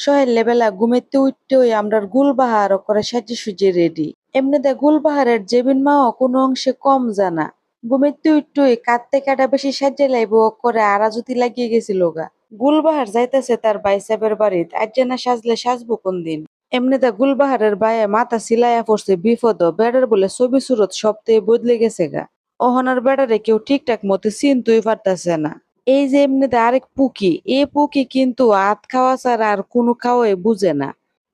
সহেলে বেলা ঘুমেতে উঠতে ওই আমরার গুলবাহার করে সাজে সুজে রেডি। এমনি এমনিতে গুলবাহারের জেবিন মাও কোনো অংশে কম জানা। ঘুমেতে উঠতে ওই কাঁদতে কাটা বেশি সাজে লাইব করে আরাজুতি লাগিয়ে গেছিল গা। গুলবাহার যাইতেছে তার বাইসাবের বাড়িত, আজ না সাজলে সাজবো কোন দিন। এমনিতে গুলবাহারের বায়ে মাথা সিলাইয়া পড়ছে বিপদ বেড়ার বলে ছবি সুরত সপ্তাহে বদলে গেছে গা। অহনার বেড়ারে কেউ ঠিকঠাক মতো সিন চিনতেই পারতাছে না। এই যে এমনিতে আরেক পুকি, এ পুকি কিন্তু আত খাওয়া ছাড়া আর কোনো খাওয়াই বুঝে না।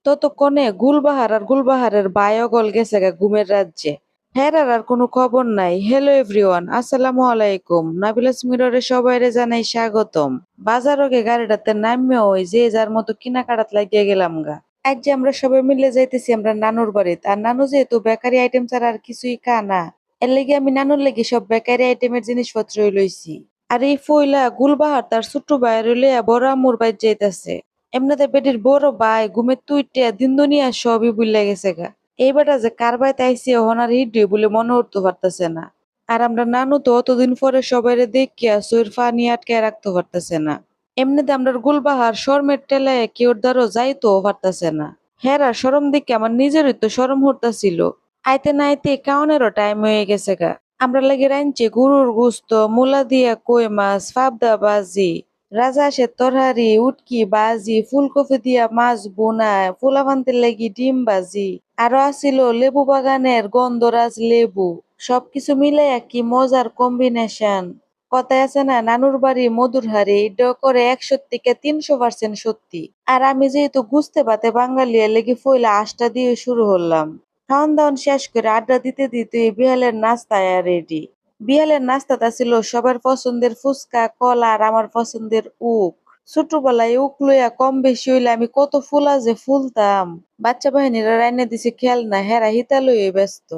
ততক্ষণে গুলবাহার আর গুলবাহারের বায়গল গেছে ঘুমের রাজ্যে। হেরার আর কোনো খবর নাই। হ্যালো এভরিওয়ান আসসালামু আলাইকুম। নাবিলাস মিররে সবাইরে জানাই স্বাগতম। বাজারকে গাড়িটাতে নামিয়ে ওই যে যার মতো কিনাকাটাত লাগিয়ে গেলাম গা। আজ যে আমরা সবাই মিলে যাইতেছি আমরা নানুর বাড়িতে। আর নানু যেহেতু বেকারি আইটেম ছাড়া আর কিছুই খা না, এর লেগে আমি নানুর লেগে সব বেকারি আইটেমের জিনিসপত্র লইছি। আর এই ফইলা গুলবাহার তার ছোট্ট ভাইয়ের লইয়া বড় আম্মুর বাইর যাইতাছে। এমনিতে বেটির বড় ভাই ঘুমের তুইটে দিন দুনিয়া সবই বুঝলে গেছে গা। এই বেটা যে কার বাইতে আইসি হনার হিডি বলে মনে উঠতে পারতেছে না। আর আমরা নানু তো অতদিন পরে সবাইরে দেখিয়া সইর ফানি আটকে রাখতে পারতেছে না। এমনিতে আমরা গুলবাহার শর্মের টেলায় কেউ দ্বারও যাইতো পারতেছে না। হেরা সরম দিকে আমার নিজেরই তো সরম হরতাছিল আইতে না আইতে কাউনেরও টাইম হয়ে গেছে গা। আমরা লাগে রাঁধছি গরুর গুস্ত, মূলা দিয়া কই মাছ, ফাবদা বাজি রাজাসের তরহারি, উটকি বাজি, ফুলকপি দিয়া মাছ বোনা ফুলাভান্তির লাগি ডিম বাজি। আরও আসিল লেবু বাগানের গন্ধরাজ লেবু। সবকিছু মিলে কি মজার কম্বিনেশন। কথায় আছে না, নানুর বাড়ি মধুর হাড়ি এটা করে একশো থেকে তিনশো পার্সেন্ট সত্যি। আর আমি যেহেতু বুঝতে পাতে বাঙালি লেগে ফইলা আশটা দিয়ে শুরু হলাম। খাওয়ান দাওয়ান শেষ করে আড্ডা দিতে দিতে বিহালের নাস্তায় রেডি বিহালের নাস্তাটা ছিল সবার পছন্দের ফুচকা, কলা আর আমার পছন্দের উক। ছোটবেলায় উক লইয়া কম বেশি হইলে আমি কত ফুলা যে ফুলতাম। বাচ্চা বাহিনীরা রাইনে দিছে খেয়াল না হেরা হিতা লইয়ে ব্যস্ত।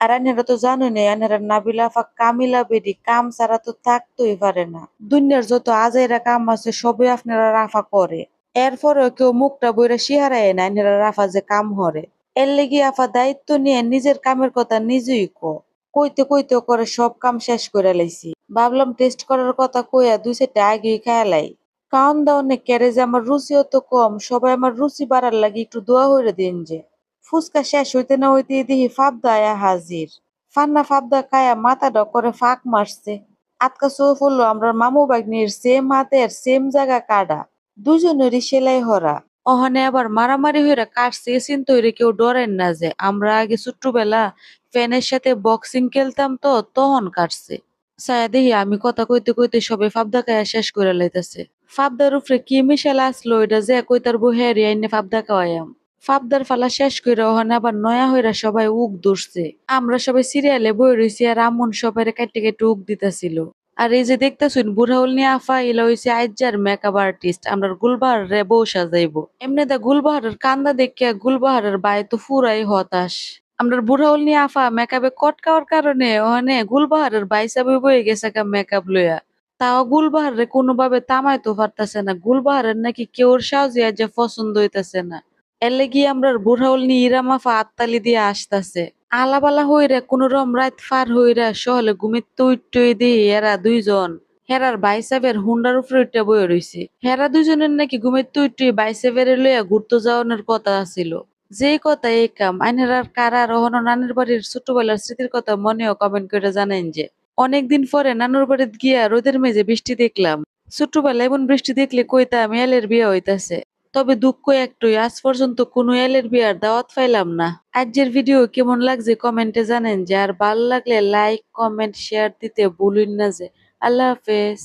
আর আনেরা তো জানো নে আনেরা নাবিলা ফা কামিলা বেডি, কাম ছাড়া তো থাকতেই পারে না। দুনিয়ার যত আজাইরা কাম আছে, সবই আপনারা রাফা করে। এরপরেও কেউ মুখটা বইরা শিহারায় না আনেরা রাফা যে কাম হরে। এর লেগে আফা দায়িত্ব নিয়ে নিজের কামের কথা নিজেই ক। কইতে কইতে করে সব কাম শেষ করে লাইছি। ভাবলাম টেস্ট করার কথা কইয়া দুই চারটা আগেই খায়ালাই কাউন কেড়ে যে আমার রুচিও তো কম, সবাই আমার রুচি বাড়ার লাগে একটু দোয়া হইরে দিন যে। ফুচকা শেষ হইতে না হইতে দেখি ফাবদা আয়া হাজির। ফান্না ফাবদা খায়া মাথাটা করে ফাঁক মারছে। আতকা চৌ পড়ল আমরা মামু বাগনির সেম হাতের সেম জায়গা কাটা দুজনেরই সেলাই হরা। ওখানে আবার মারামারি হইরা কাটছে চিন্তা হইরে কেউ ডরেন না যে। আমরা আগে ছোট্টবেলা ফ্যানের সাথে বক্সিং খেলতাম তো, তখন কাটছে। ছায়া দেখি আমি কথা কইতে কইতে সবে ফাবদা খায়া শেষ করে লাইতাছে। ফাবদার উপরে কি মিশাল আসলো এটা যে কইতার বউ হেরি আইনে ফাবদা খাওয়াইয়াম। ফাবদার ফালা শেষ করে ওখানে আবার নয়া হইরা সবাই উক ধরছে। আমরা সবাই সিরিয়ালে বই রইছি আর আমন সবাই কাটতে কেটে উক দিতাছিল। আর এই যে দেখতেছুন বুড়াউল নিয়ে আফা ইলা হইছে আইজার মেকআপ আর্টিস্ট আমরা গুলবাহার রে বউ সাজাইবো এমনিতে গুলবাহারের কান্দা দেখিয়া গুলবাহারের বাই তো ফুরাই হতাশ। আমরা বুড়াউল নিয়ে আফা মেকআপে কটকাওয়ার কারণে ওখানে গুলবাহারের বাইসাবে বয়ে গেছে কা মেকআপ লইয়া। তাও গুলবাহারে কোনোভাবে তামাইতে পারতাছে না, গুলবাহারের নাকি কেউর সাজিয়া যে পছন্দ হইতাছে না। এলে লেগে আমরা বুড়াউল নিয়ে ইরামাফা আত্তালি দিয়ে আসতাছে। আলাবালা হইরা, কোন রম রাত ফার হইরা সহলে ঘুমিতে উঠতে দিয়ে এরা দুইজন। হেরার বাইসাবের হুন্ডার উপরে উঠে বয়ে রইছে। হেরা দুজনের নাকি ঘুমিতে উঠতে বাইসাবের লইয়া ঘুরতে যাওয়ানোর কথা ছিল যে কথা এই কাম আইনেরার কারা রহন নানের বাড়ির ছোটবেলার স্মৃতির কথা মনেও কমেন্ট করে জানেন যে, অনেকদিন পরে নানুর বাড়িতে গিয়া রোদের মেঝে বৃষ্টি দেখলাম। ছোটবেলায় এমন বৃষ্টি দেখলে কইতাম, এলের বিয়ে হইতাছে। তবে দুঃখ একটুই, আজ পর্যন্ত কোনো এলের বিয়ার দাওয়াত পাইলাম না। আজকের ভিডিও কেমন লাগছে কমেন্টে জানেন যে, আর ভালো লাগলে লাইক, কমেন্ট, শেয়ার দিতে ভুলুন না যে। আল্লাহ হাফেজ।